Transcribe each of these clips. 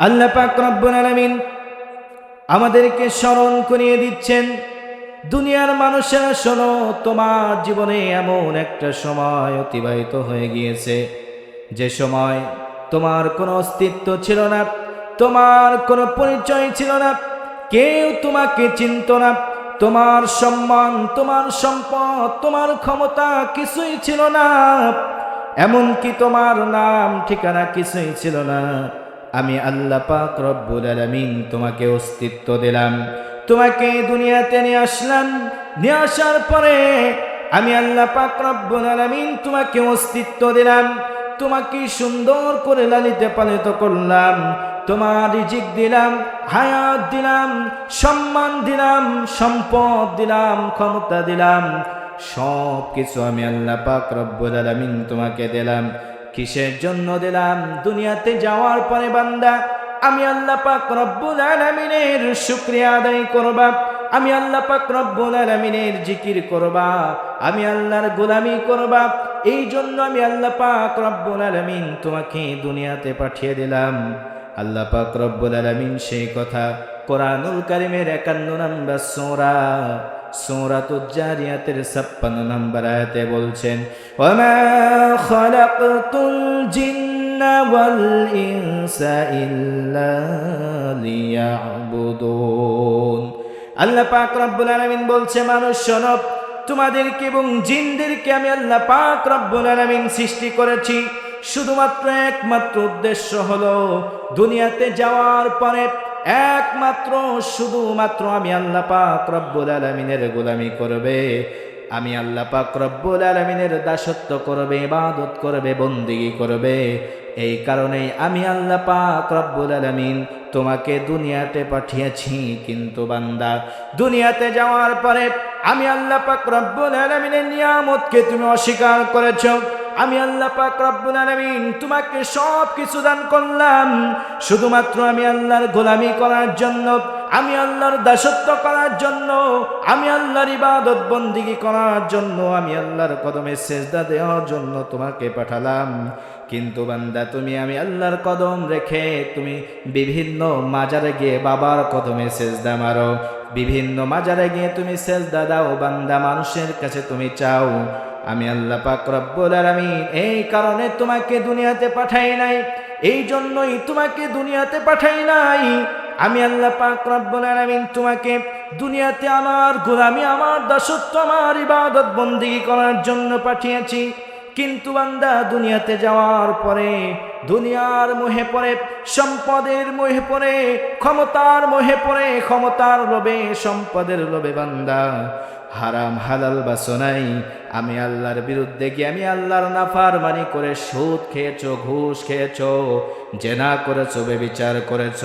আল্লাহ পাক রব্বুল আলামিন আমাদেরকে স্মরণ করিয়ে দিচ্ছেন, দুনিয়ার মানুষেরা শোনো, তোমার জীবনে এমন একটা সময় অতিবাহিত হয়ে গিয়েছে। যে সময় তোমার কোনো অস্তিত্ব ছিল না, তোমার কোনো পরিচয় ছিল না, কেউ তোমাকে চিনত না, তোমার সম্মান, তোমার সম্পদ, তোমার ক্ষমতা কিছুই ছিল না, এমনকি তোমার নাম, ঠিকানা কিছুই ছিল না। আমি আল্লাহ পাক রব্বুল আলামিন তোমাকে অস্তিত্ব দিলাম। তোমাকে দুনিয়াতে নিয়ে আসলাম। নিয়ে আসার পরে আমি আল্লাহ পাক রব্বুল আলামিন তোমাকে অস্তিত্ব দিলাম। তোমাকে সুন্দর করে লালিতে পালিত করলাম। তোমার রিজিক দিলাম, হায়াত দিলাম, সম্মান দিলাম, সম্পদ দিলাম, ক্ষমতা দিলাম। সব কিছু আমি আল্লাহ পাক রব্বুল আলামিন তোমাকে দিলাম। কিসের জন্য দিলাম? দুনিয়াতে যাওয়ার পরে বান্দা, আমি আল্লাহ পাক রব্বুল আলামিনের শুকরিয়া আদায় করবা। আমি আল্লাহ পাক রব্বুল আলামিনের জিকির করবা। আমি আল্লাহর গোলামি করবা। এই জন্য আমি আল্লাহ পাক রব্বুল আলামিন তোমাকে দুনিয়াতে পাঠিয়ে দিলাম। আল্লাহ পাক রব্বুল আলামিন সেই কথা কোরআনুল কারিমের একান্ন নম্বর সোরা সূরাতুজ জারিয়াতের 56 নম্বর আয়াতে বলছেন, ওয়ামা খালাকতুল ইনসা ইল্লা লিয়াবুদুন। আল্লাহ পাক রব্বুল আলামিন বলছে, মানুষ, শোনো, তোমাদেরকে এবং জিনদেরকে আমি আল্লাহ পাক রব্বুল আলামিন সৃষ্টি করেছি। শুধুমাত্র একমাত্র উদ্দেশ্য হলো দুনিয়াতে যাওয়ার পরে একমাত্র, শুধুমাত্র আমি আল্লাহ পাক রব্বুল আলমিনের গোলামি করবে। আমি আল্লাহ পাক রব্বুল আলমিনের দাসত্ব করবে, ইবাদত করবে, বন্দিগি করবে। এই কারণেই আমি আল্লাহ পাক রব্বুল আলমিন তোমাকে দুনিয়াতে পাঠিয়েছি। কিন্তু বান্দা, দুনিয়াতে যাওয়ার পরে আমি আল্লাহ পাক রব্বুল আলমিনের নিয়ামতকে তুমি অস্বীকার করেছ। আমি আল্লাহ পাক রব্বুল আলামিন তোমাকে সব কিছু দান করলাম। শুধুমাত্র আমি আল্লাহর গোলামি করার জন্য, আমি আল্লাহর দাসত্ব করার জন্য, আমি আল্লাহর ইবাদত বন্দিগি করার জন্য, আমি আল্লাহর কদমে সেজদা দেওয়ার জন্য তোমাকে পাঠালাম। কিন্তু বান্দা, তুমি আমি আল্লাহর কদম রেখে তুমি বিভিন্ন মাজারে গিয়ে বাবার কদমে সেজদা মারো। বিভিন্ন মাজারে গিয়ে তুমি সেজদা দাও, বান্দা, মানুষের কাছে তুমি চাও। আমি আল্লাহ পাক রব্বুল আলামিন এই কারণে তোমাকে দুনিয়াতে পাঠাই নাই এই জন্যই তোমাকে দুনিয়াতে পাঠাই নাই। আমি আল্লাহ পাক রব্বুল আলামিন তোমাকে দুনিয়াতে আমার গোলামি, আমার দাসত্ব, আমার ইবাদত বন্দী করার জন্য পাঠিয়েছি। কিন্তু বান্দা, দুনিয়াতে যাওয়ার পরে, দুনিয়ার মোহে পড়ে, সম্পদের মোহে পড়ে, ক্ষমতার মোহে পড়ে, ক্ষমতার লোভে, সম্পদের লোভে বান্দা হারাম, হালাল বাসনাই আমি আল্লাহর বিরুদ্ধে গিয়ে আমি আল্লাহর নাফার মানি করে সুদ খেয়েছো, ঘুষ খেয়েছো, জেনা করেছ, বেবিচার করেছ,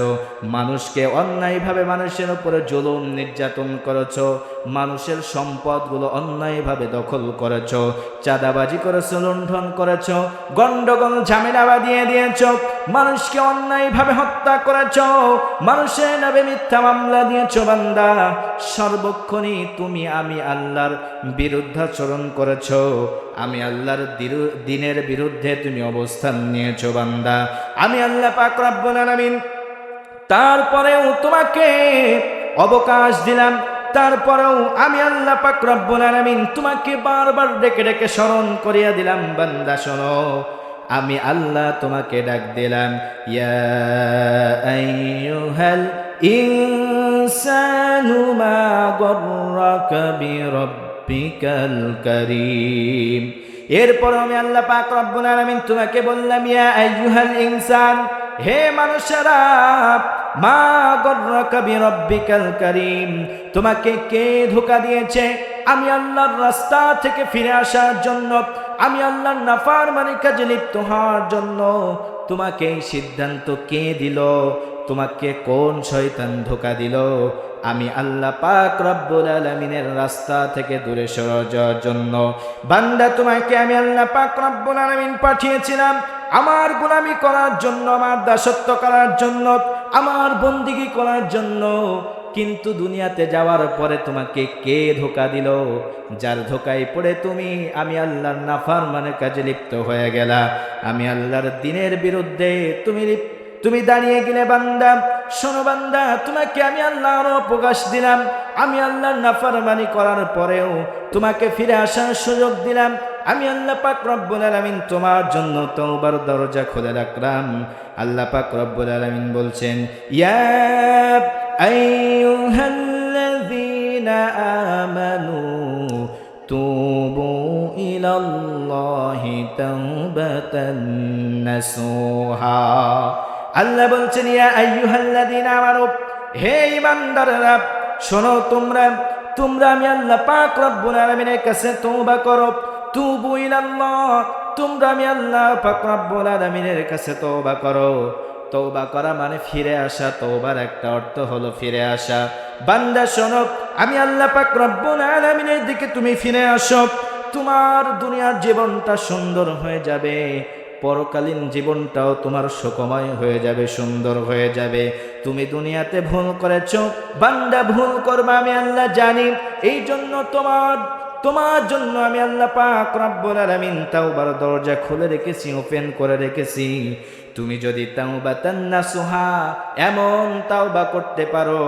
মানুষকে অন্যায়ভাবে মানুষের উপরে জুলুম, নির্যাতন করেছ, মানুষের সম্পদগুলো অন্যায়ভাবে দখল করেছ, চাঁদাবাজি করেছ, লুণ্ঠন করেছ গন্ডগোল ঝামেলা বাঁধিয়ে দিয়েছ মানুষকে অন্যায়ভাবে হত্যা করেছ, মানুষের নামে মিথ্যা মামলা দিয়েছ বান্দা। সর্বক্ষণই তুমি আমি আল্লাহর বিরুদ্ধাচরণ করেছ, আমি আল্লাহর দিনের বিরুদ্ধে তুমি অবস্থান নিয়েছো বান্দা। আমি আল্লাহ পাক তারপরেও তোমাকে অবকাশ দিলাম, তারপরেও আমি আল্লাহ পাক তোমাকে বারবার ডেকে ডেকে স্মরণ করিয়া দিলাম। বান্দা, শোনো আমি আল্লাহ তোমাকে ডাক দিলাম, ইয়া আইয়ুহাল ইনসানু মা গর্রাকা বিরাব্বিকাল কারীম। এরপর আমি আল্লাহ পাক রব্বুল আলামিন তোমাকে বললাম, ইয়া আইয়ুহাল ইনসান, হে মানুষেরা, মা গর্রাকা বিরাব্বিকাল কারীম, তোমাকে কে ধোকা দিয়েছে? আমি আল্লাহর রাস্তা থেকে ফিরে আসার জন্য আমি আল্লাহর নাফার মানে কাজে লিপ্ত হওয়ার জন্য তোমাকে এই সিদ্ধান্ত কে দিল? তোমাকে কোন শয়তান ধোকা দিল? আমি আল্লাহ পাক রব্বুল আলমিনের রাস্তা থেকে দূরে সরে যাওয়ার জন্য। বান্দা, তোমাকে আমি আল্লাহ পাক রব্বুল আলমিন পাঠিয়েছিলাম। আমার গোলামি করার জন্য, আমার দাসত্ব করার জন্য, আমার বন্দিগি করার জন্য। কিন্তু দুনিয়াতে যাওয়ার পরে তোমাকে কে ধোকা দিল? যার ধোকায় পড়ে তুমি, আমি আল্লাহর নাফার মানে কাজে লিপ্ত হয়ে গেলা। আমি আল্লাহর দিনের বিরুদ্ধে তুমি তুমি দাঁড়িয়ে গেলে বান্দা, শোনো বান্দা, তোমাকে আমি আল্লাহর অবকাশ দিলাম। আমি আল্লাহর নাফরমানি করার পরেও তোমাকে ফিরে আসার সুযোগ দিলাম। আমি আল্লাহ পাক রব্বুল আলামিন তোমার জন্য তওবার দরজা খুলে রাখলাম। আল্লাহ পাক রব্বুল আলামিন বলছেন, ইয়া আইয়ুহাল্লাযীনা আমানু তুবু ইলাল্লাহি তাওবাতান নাসুহা আল্লাহ বলছেন, ইয়া আইয়ুহাল্লাযীনা আমানু, হে ঈমানদাররা, শোনো তোমরা তোমরা আমি আল্লাহ পাক রব্বুল আলামিনের কাছে তওবা করো। তুবু ইলাল্লাহ, তোমরা আমি আল্লাহ পাক রব্বুল আলামিনের কাছে তওবা করো। তওবা করা মানে ফিরে আসা। তওবার একটা অর্থ হলো ফিরে আসা। বান্দা, শোনো, আমি আল্লাহ পাক রব্বুল আলামিনের দিকে তুমি ফিরে আসো। তোমার দুনিয়ার জীবনটা সুন্দর হয়ে যাবে। পরকালীন জীবনটাও তোমার সুখময় হয়ে যাবে, সুন্দর হয়ে যাবে। তুমি দুনিয়াতে ভুল করেছ। বান্দা, ভুল করবে, আমি আল্লাহ জানি। এই জন্য তোমার তোমার জন্য আমি আল্লাহ পাক রব্বুল আলামিন তাওবার দরজা খুলে রেখেছি, ওপেন করে রেখেছি। তুমি যদি তাওবা তান্নাসুহা, এমন তাওবা করতে পারো,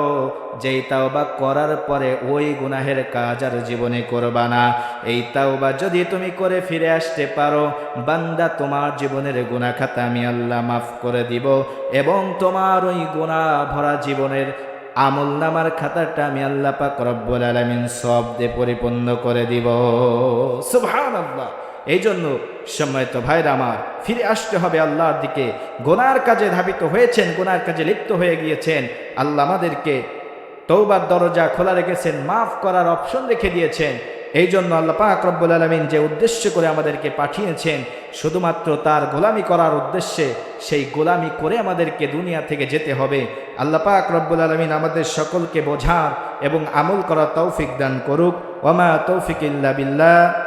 যেই তাওবা করার পরে ওই গুনাহের কাজ আর জীবনে করবা না। এই তাওবা যদি তুমি করে ফিরে আসতে পারো, বান্দা তোমার জীবনের গুনাহ খাতা আমি আল্লাহ মাফ করে দিব এবং তোমার ওই গুনাহ ভরা জীবনের আমল নামার খাতাটা আমি আল্লাহ পাক রব্বুল আলামিন সব দিয়ে পরিপূর্ণ করে দিব। সুবহানাল্লাহ। এই জন্য সম্মানিত ভাইরা আমার, ফিরে আসতে হবে আল্লাহর দিকে। গোনার কাজে ধাবিত হয়েছেন, গোনার কাজে লিপ্ত হয়ে গিয়েছেন। আল্লাহ আমাদেরকে তৌবার দরজা খোলা রেখেছেন, মাফ করার অপশন রেখে দিয়েছেন। এই জন্য আল্লাহ পাক রব্বুল আলমিন যে উদ্দেশ্য করে আমাদেরকে পাঠিয়েছেন, শুধুমাত্র তার গোলামি করার উদ্দেশ্যে সেই গোলামি করে আমাদেরকে দুনিয়া থেকে যেতে হবে। আল্লাহ পাক রব্বুল আলমিন আমাদের সকলকে বোঝার এবং আমল করার তৌফিক দান করুক। ওমা তৌফিক ইল্লা বিল্লাহ।